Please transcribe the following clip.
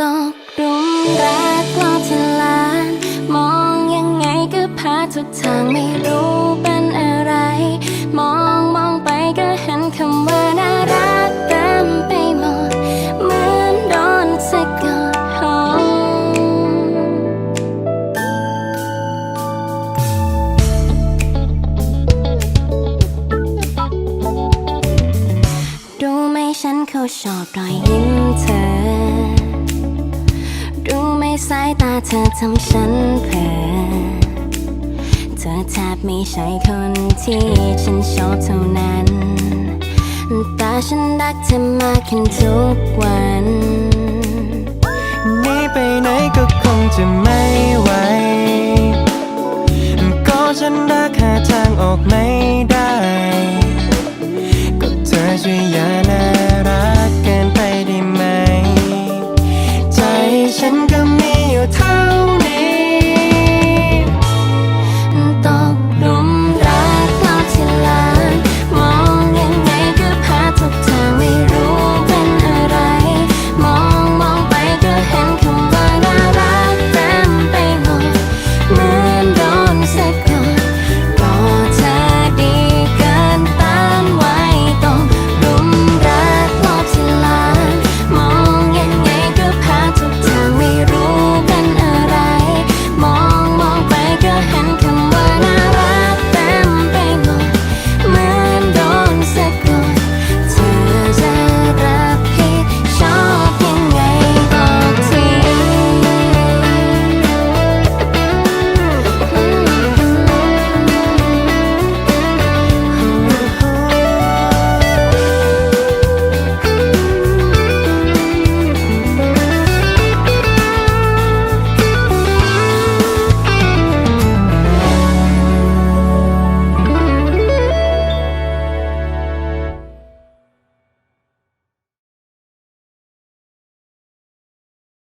ตกหลุมรักรอบที่ลาน มองยังไงก็พาทุกทางไม่รู้เป็นอะไร มองมองไปก็เห็นคำว่าน่ารักเต็มไปหมด เหมือนโดนสะกดหอมรู้ไหมฉันเขาชอบรอยยิ้มเธอ สายตาเธอทำฉันเผลอเธอแทบไม่ใช่คนที่ฉันชอบเท่านั้น แต่ฉันรักเธอมากขึ้นทุกวันนี้ไปไหนก็คงจะไม่ไหว ก็ฉันรักหาทางออกไม่ได้ ก็เธอช่วยยาย